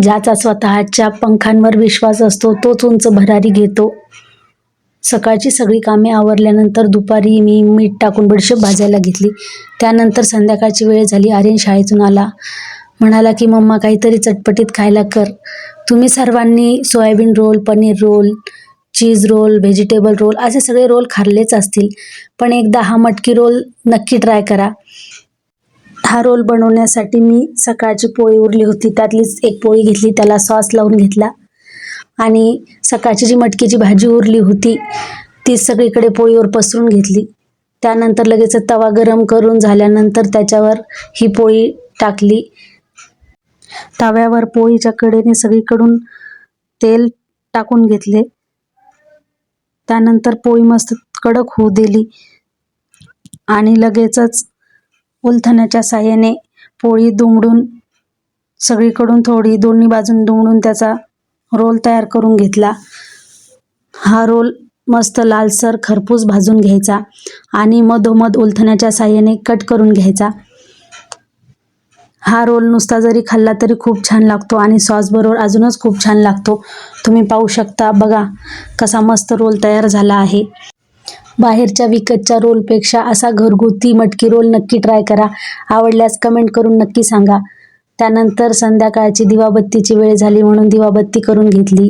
ज्याचा स्वतःच्या पंखांवर विश्वास असतो तोच उंच भरारी घेतो. सकाळची सगळी कामे आवरल्यानंतर दुपारी मी मीठ टाकून बडीशेप भाजायला घेतली. त्यानंतर संध्याकाळची वेळ झाली. आर्यन शाळेतून आला. म्हणाला की मम्मा काहीतरी चटपटीत खायला कर. तुम्ही सर्वांनी soyabean roll paneer roll cheese roll vegetable roll असे सगळे रोल खाल्लेच असतील. पण एकदा हा मटकी रोल नक्की ट्राय करा. हा रोल बनवण्यासाठी मी सकाळची पोळी उरली होती. त्यातलीच एक पोळी घेतली त्याला सॉस लावून घेतला. आणि सकाळची जी मटकीची भाजी उरली होती ती सगळीकडे पोळीवर पसरून घेतली. त्यानंतर लगेच तवा गरम करून झाल्यानंतर त्याच्यावर ही पोळी टाकली. तव्यावर पोळीच्या कडेने सगळीकडून तेल टाकून घेतले. त्यानंतर पोळी मस्त कडक होऊ दिली. आणि लगेचच उलथण्याच्या साह्याने पोळी दुमडून सगळीकडून थोडी दोन्ही बाजून दुमडून त्याचा रोल तयार करून घेतला. हा रोल मस्त लालसर खरपूस भाजून घ्यायचा आणि मधोमध उलथण्याच्या साह्याने कट करून घ्यायचा. हा रोल नुसता जरी खाल्ला तरी खूप छान लागतो आणि सॉसबरोबर अजूनच खूप छान लागतो. तुम्ही पाहू शकता बघा कसा मस्त रोल तयार झाला आहे. बाहेरच्या विकतच्या रोलपेक्षा असा घरगुती मटकी रोल नक्की ट्राय करा. आवडल्यास कमेंट करून नक्की सांगा. त्यानंतर संध्याकाळची दिवाबत्तीची वेळ झाली म्हणून दिवाबत्ती करून घेतली.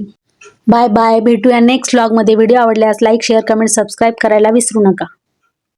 बाय बाय भेटूया नेक्स्ट व्लॉगमध्ये व्हिडिओ आवडल्यास लाईक शेअर कमेंट सबस्क्राईब करायला विसरू नका.